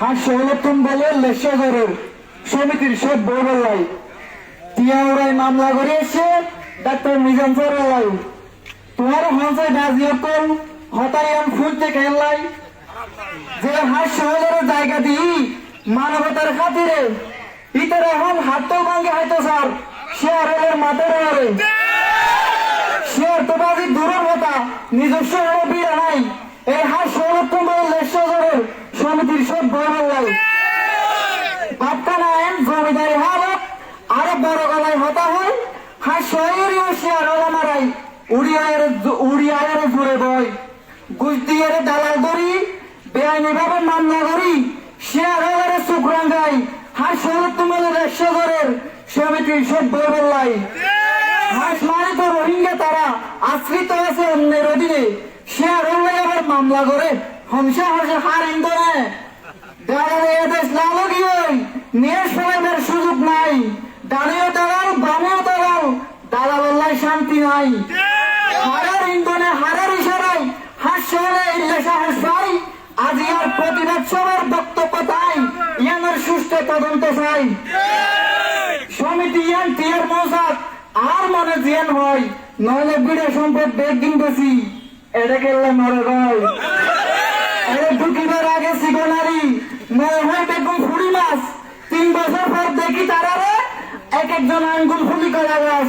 হাস্য হলতুন বলে লেশাগরের সমিতির সব বড়লাই টিয়াউরাই মামলা করে এসে ডাক্তার নিজাম সরালাই তোমার হংসে ডাজিও কল হতারিয়ান ফুল থেকে এলাই যে হাস্য হলের জায়গা দিই মানবতার খাতিরে, ইতার এখন হাত ভাঙ্গে হয়তো স্যার শেয়ার হলের মাথার মারে শেয়ার তো বাজি দূরের কথা, নিজস্ব হলো বিয়ে নাই এই হাত সংরক্ষণ করে লেশ্বরের সমিতির সব বড় লাই বাপকা নায়ন জমিদারি হালত আরও বড় গলায় হতা হয় হাত শহরের শেয়ার হলো মারাই উড়িয়ায়ের উড়িয়ায়ের জুড়ে বয়। গুজ দালাল দড়ি বেআইনি ভাবে মামলা করি শেয়ার হলারে শুক্রাঙ্গাই হাত সংরক্ষণ করে লেশ্বরের সমিতির সব বড় লাই হাঁস মানে তো রোহিঙ্গা তারা, আশ্রিত আছে অন্যের অধীনে। আর হলে আবার মামলা করে, হংসা হংসা হার ইন্দোরে দাঁড়ালে এদেশ লালগি ওই নিয়ে সুযোগ নাই। দাঁড়িয়ে দাঁড়াল বামেও দাঁড়াল দালাল্লাই শান্তি নাই। হারার ইন্ধনে হারার ইশারায় হাস শহরে ইল্লে সাহস পাই আজি প্রতিবাদ বক্তব্য তাই। তদন্ত চাই। সমিতি ইয়ান টিয়ার মৌসাদ, আর মনে জিয়ান হয় বিড়ে সম্পদ বেগ দিন বেশি। এটা মরে ঢুকিবার আগে সিগনারি নয় হয় বেগম ফুড়ি মাছ। তিন বছর পর দেখি তারারে এক একজন আঙ্গুল ফুলি করা গাছ।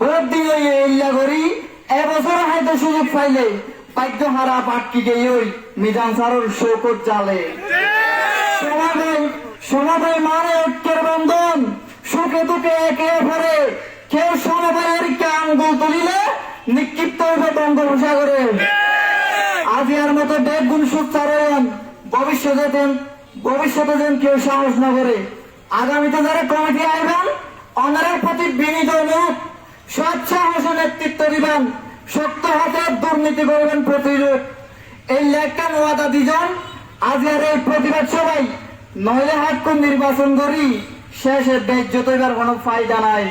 ভোট দিয়ে সুযোগ পাইলে বাধ্য হারা পাটকি গিয়ে ওই মিজান সারর শৌকত জালে। সমাধান সমাধান মানে নিক্ষিপ্ত হইবে বঙ্গোপসাগরে। আজিয়ার মতো বেগুন সুচারণ ভবিষ্যতে দেন ভবিষ্যতে দেন কেউ সাহস না আগামীতে যারা কমিটি আইবেন, অনারের প্রতি বিনীত অনুরোধ স্বচ্ছ সাহস নেতৃত্ব দিবেন, শক্ত হাতে দুর্নীতি করবেন প্রতিরোধ। এই লেখান ওয়াদা দিজন, আজকের এই প্রতিবাদ সবাই নইলে হাট নির্বাচন করি, শেষে বেজ্জত এবার কোনো ফায়দা নাই।